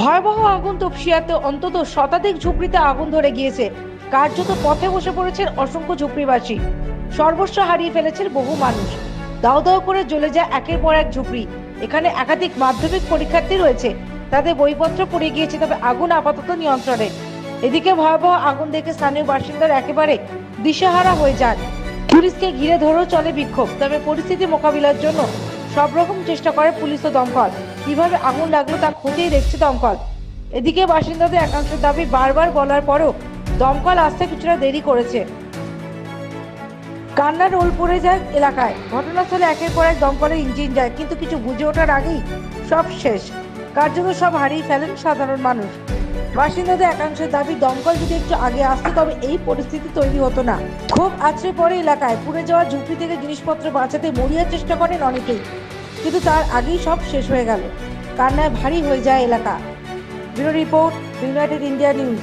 ভয়াবহ আগুন তপসিয়াতে অন্তত শতাধিক ঝুপড়িতে আগুন ধরে গিয়েছে। কার্যত পথে বসে পড়েছেন অসংখ্য ঝুপড়িবাসী। সর্বস্ব হারিয়ে ফেলেছেন বহু মানুষ। দাও দাও করে জ্বলে যায় একের পর এক ঝুপড়ি। এখানে একাধিক মাধ্যমিক পরীক্ষার্থী রয়েছে। তাদের বইপত্র পড়ে গিয়েছে, তবে আগুন আপাতত নিয়ন্ত্রণে। এদিকে ভয়াবহ আগুন দেখে স্থানীয় বাসিন্দারা একেবারে দিশেহারা হয়ে যান। পুলিশকে ঘিরে ধরেও চলে বিক্ষোভ, তবে পরিস্থিতি মোকাবিলার জন্য সব রকম চেষ্টা করে পুলিশ ও দমকল। কীভাবে আগুন লাগল তা খতিয়ে দেখছে দমকল। এদিকে বাসিন্দাদের একাংশের দাবি বারবার বলার পরও দমকল আসতে কিছুটা দেরি করেছে। কান্না রোল পড়ে যায় এলাকায়। ঘটনাস্থলে একের পর এক দমকলের ইঞ্জিন যায়, কিন্তু কিছু বুঝে ওঠার আগেই সব শেষ। কার্যত সব হারিয়ে ফেলেন সাধারণ মানুষ? বাসিন্দাদের একাংশের দাবি দমকল যদি একটু আগে আসতো, তবে এই পরিস্থিতি তৈরি হতো না। খুব আছড়ে পড়ে এলাকায়। পুড়ে যাওয়া ঝুঁকি থেকে জিনিসপত্র বাঁচাতে মরিয়ার চেষ্টা করেন অনেকেই। কিন্তু তার আগেই সব শেষ হয়ে গেল। কান্নায় ভারী হয়ে যায় এলাকা। Bureau report, United India news.